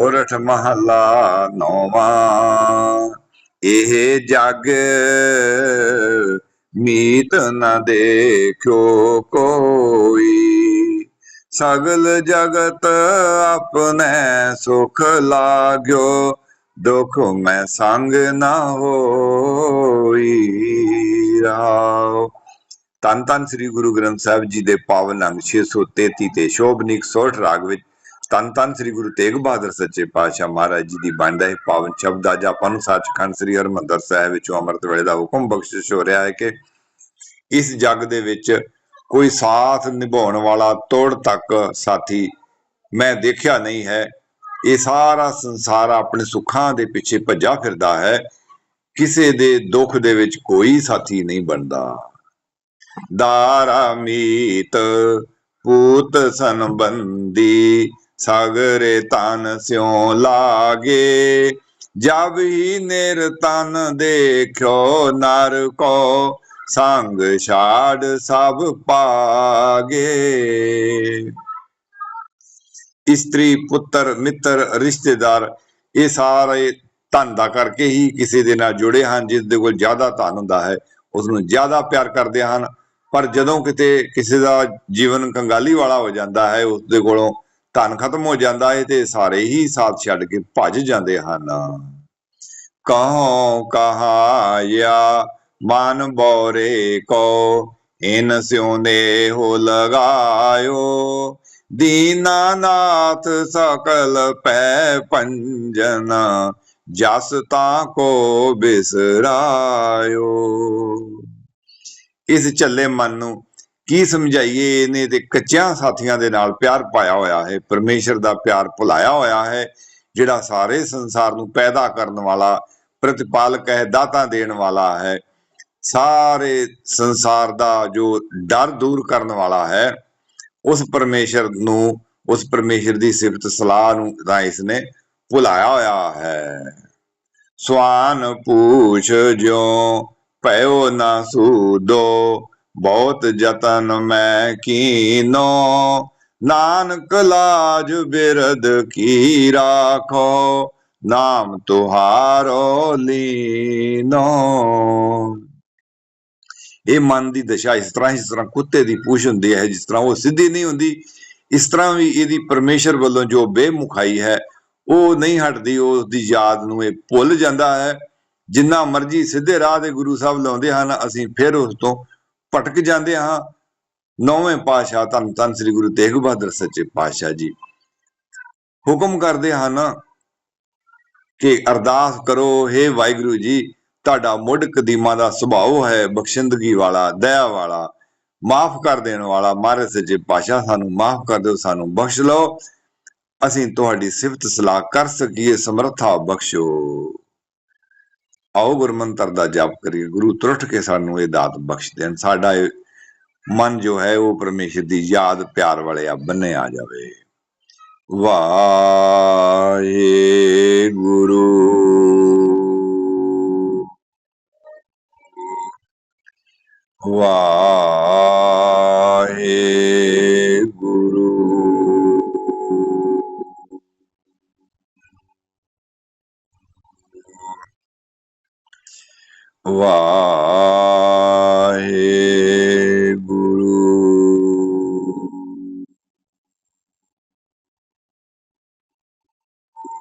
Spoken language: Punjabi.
ਉਰਠ ਮਹਲਾ ਨੌਵਾਂ। ਇਹ ਜਗ ਮੀਤ ਨ ਦੇਖਿਓ ਕੋਈ। ਸਗਲ ਜਗਤ ਆਪਣੇ ਸੁਖ ਲਾਗਿਓ, ਦੁਖ ਮੈਂ ਸੰਗ ਨਾ ਹੋਈ ਰਾਉ ਤਨ ਤਨ ਸ੍ਰੀ ਗੁਰੂ ਗ੍ਰੰਥ ਸਾਹਿਬ ਜੀ ਦੇ ਪਾਵਨ ਅੰਗ 633 ਤੇ ਸ਼ੋਭਨੀਕ ਸੋਠ ਰਾਗ ਵਿੱਚ ਤਨ ਤਨ ਸ੍ਰੀ ਗੁਰੂ ਤੇਗ ਬਹਾਦਰ ਸੱਚੇ ਪਾਤਸ਼ਾਹ ਮਹਾਰਾਜ ਜੀ ਦੀ ਬਣਦਾ ਇਹ ਪਾਵਨ ਸ਼ਬਦ ਅੱਜ ਆਪਾਂ ਨੂੰ ਸੱਚਖੰਡ ਸ੍ਰੀ ਹਰਿਮੰਦਰ ਸਾਹਿਬ ਵਿੱਚੋਂ ਅੰਮ੍ਰਿਤ ਵੇਲੇ ਦਾ ਹੁਕਮ ਬਖਸ਼ਿਸ਼ ਹੋ ਰਿਹਾ ਹੈ ਕਿ ਇਸ ਜੱਗ ਦੇ ਵਿੱਚ ਕੋਈ ਸਾਥ ਨਿਭਾਉਣ ਵਾਲਾ ਤੋੜ ਤੱਕ ਸਾਥੀ ਮੈਂ ਦੇਖਿਆ ਨਹੀਂ ਹੈ। ਇਹ ਸਾਰਾ ਸੰਸਾਰ ਆਪਣੇ ਸੁੱਖਾਂ ਦੇ ਪਿੱਛੇ ਭੱਜਾ ਫਿਰਦਾ ਹੈ। ਕਿਸੇ ਦੇ ਦੁੱਖ ਦੇ ਵਿੱਚ ਕੋਈ ਸਾਥੀ ਨਹੀਂ ਬਣਦਾ। ਦਾਰਾ ਮੀਤ ਪੂਤ ਸੰਬੰਦੀ ਸਾਗਰੇ ਤਨ ਸਿਉ ਲਾਗੇ ਜਬ ਹੀ ਨਿਰਤਨ ਦੇਖਿਓ, ਨਰ ਕੋ ਸੰਗ ਛਾੜ ਸਭ ਪਾਗੇ। ਇਸਤਰੀ ਪੁੱਤਰ, ਮਿੱਤਰ, ਰਿਸ਼ਤੇਦਾਰ, ਇਹ ਸਾਰੇ ਧਨ ਦਾ ਕਰਕੇ ਹੀ ਕਿਸੇ ਦੇ ਨਾਲ ਜੁੜੇ ਹਨ, ਜਿਸ ਦੇ ਕੋਲ ਜ਼ਿਆਦਾ ਧਨ ਹੁੰਦਾ ਹੈ, ਉਸ ਨੂੰ ਜ਼ਿਆਦਾ ਪਿਆਰ ਕਰਦੇ ਹਨ। ਪਰ ਜਦੋਂ ਕਿਤੇ ਕਿਸੇ ਦਾ ਜੀਵਨ ਕੰਗਾਲੀ ਵਾਲਾ ਹੋ ਜਾਂਦਾ ਹੈ, ਉਸ ਦੇ ਕੋਲੋਂ ਧਨ ਖਤਮ ਹੋ ਜਾਂਦਾ ਹੈ ਤੇ ਸਾਰੇ ਹੀ ਸਾਥ ਛੱਡ ਕੇ ਭੱਜ ਜਾਂਦੇ ਹਨ। ਕਹੋ ਕਹਾਇਆ, ਮਨ ਬੋਰੇ ਕੋ, ਇਨ ਸਿਉ ਨੇ ਹੋ ਲਗਾਇਓ। ਦੀਨਾਨਾਥ ਸਕਲ ਪੈ ਪੰਜਨ, ਜਸ ਤਾਂ ਕੋ ਬਿਸਰਾਇਓ। ਇਸ ਝੱਲੇ ਮਨ ਨੂੰ ਕੀ ਸਮਝਾਈਏ ਇਹਨੇ ਤੇ ਕੱਚਿਆਂ ਸਾਥੀਆਂ ਦੇ ਨਾਲ ਪਿਆਰ ਪਾਇਆ ਹੋਇਆ ਹੈ, ਪਰਮੇਸ਼ਰ ਦਾ ਪਿਆਰ ਭੁਲਾਇਆ ਹੋਇਆ ਹੈ, ਜਿਹੜਾ ਸਾਰੇ ਸੰਸਾਰ ਨੂੰ ਪੈਦਾ ਕਰਨ ਵਾਲਾ, ਪ੍ਰਤਿਪਾਲਕ ਹੈ, ਦਾਤਾ ਦੇਣ ਵਾਲਾ ਹੈ, ਸਾਰੇ ਸੰਸਾਰ ਦਾ ਜੋ ਡਰ ਦੂਰ ਕਰਨ ਵਾਲਾ ਹੈ, ਉਸ ਪਰਮੇਸ਼ਰ ਨੂੰ, ਉਸ ਪਰਮੇਸ਼ਰ ਦੀ ਸਿਫਤ ਸਲਾਹ ਨੂੰ ਤਾਂ ਇਸ ਨੇ ਭੁਲਾਇਆ ਹੋਇਆ ਹੈ। ਸਵਾਨ ਪੂਛ ਜਿਉ ਭਇਓ ਨਾ ਸੂਦੋ ਬਹੁਤ ਯਤਨ ਮੈਂ ਕੀਨੋ। ਨਾਨਕ ਲਾਜ ਬਿਰਦ ਕੀ ਰਾਖੋ। ਨਾਮ ਤੁਹਾਰੋ ਲੀਨੋ। ਇਹ ਮਨ ਦੀ ਦਸ਼ਾ ਇਸ ਤਰ੍ਹਾਂ ਇਸ ਤਰ੍ਹਾਂ ਕੁੱਤੇ ਦੀ ਪੂਛ ਹੁੰਦੀ ਹੈ, ਜਿਸ ਤਰ੍ਹਾਂ ਉਹ ਸਿੱਧੀ ਨਹੀਂ ਹੁੰਦੀ। ਇਸ ਤਰ੍ਹਾਂ ਵੀ ਇਹਦੀ ਪਰਮੇਸ਼ਰ ਵੱਲੋਂ ਜੋ ਬੇਮੁਖਾਈ ਹੈ, ਉਹ ਨਹੀਂ ਹਟਦੀ ਉਸ ਦੀ ਯਾਦ ਨੂੰ ਇਹ ਭੁੱਲ ਜਾਂਦਾ ਹੈ। ਜਿੰਨਾ ਮਰਜ਼ੀ ਸਿੱਧੇ ਰਾਹ ਦੇ ਗੁਰੂ ਸਾਹਿਬ ਲਾਉਂਦੇ ਹਨ, ਅਸੀਂ ਫਿਰ ਉਸ ਤੋਂ ਭਟਕ ਜਾਂਦੇ ਹਾਂ। ਨੌਵੇਂ ਪਾਤਸ਼ਾਹ ਧੰਨ ਧੰਨ ਸ੍ਰੀ ਗੁਰੂ ਤੇਗ ਬਹਾਦਰ ਸੱਚੇ ਪਾਤਸ਼ਾਹ ਜੀ। ਹੁਕਮ ਕਰਦੇ ਹਨ ਕਿ ਅਰਦਾਸ ਕਰੋ हे ਵਾਹਿਗੁਰੂ ਜੀ, ਤੁਹਾਡਾ ਮੁੱਢ ਕਦੀਮਾ ਦਾ ਸੁਭਾਅ ਹੈ, ਬਖਸ਼ਿੰਦਗੀ ਵਾਲਾ, ਦਇਆ ਵਾਲਾ, ਮਾਫ ਕਰ ਦੇਣ ਵਾਲਾ, ਮਹਾਰਾਜ ਸੱਚੇ ਪਾਤਸ਼ਾਹ ਸਾਨੂੰ ਮਾਫ ਕਰ ਦਿਓ, ਸਾਨੂੰ ਬਖਸ਼ ਲਓ। ਅਸੀਂ ਤੁਹਾਡੀ ਸਿਫਤ ਸਲਾਹ ਕਰ ਸਕੀਏ, ਸਮਰੱਥਾ ਬਖਸ਼ੋ। ਆਓ ਗੁਰਮੰਤਰ ਦਾ ਜਪ ਕਰੀਏ, ਗੁਰੂ ਤੁਰਟ ਕੇ ਸਾਨੂੰ ਇਹ ਦਾਤ ਬਖਸ਼ ਦੇਣ, ਸਾਡਾ ਇਹ ਮਨ ਜੋ ਹੈ ਉਹ ਪਰਮੇਸ਼ਰ ਦੀ ਯਾਦ ਪਿਆਰ ਵਾਲੇ ਆ ਬੰਨੇ ਆ ਜਾਵੇ। ਵਾਹੇ 哇。啊啊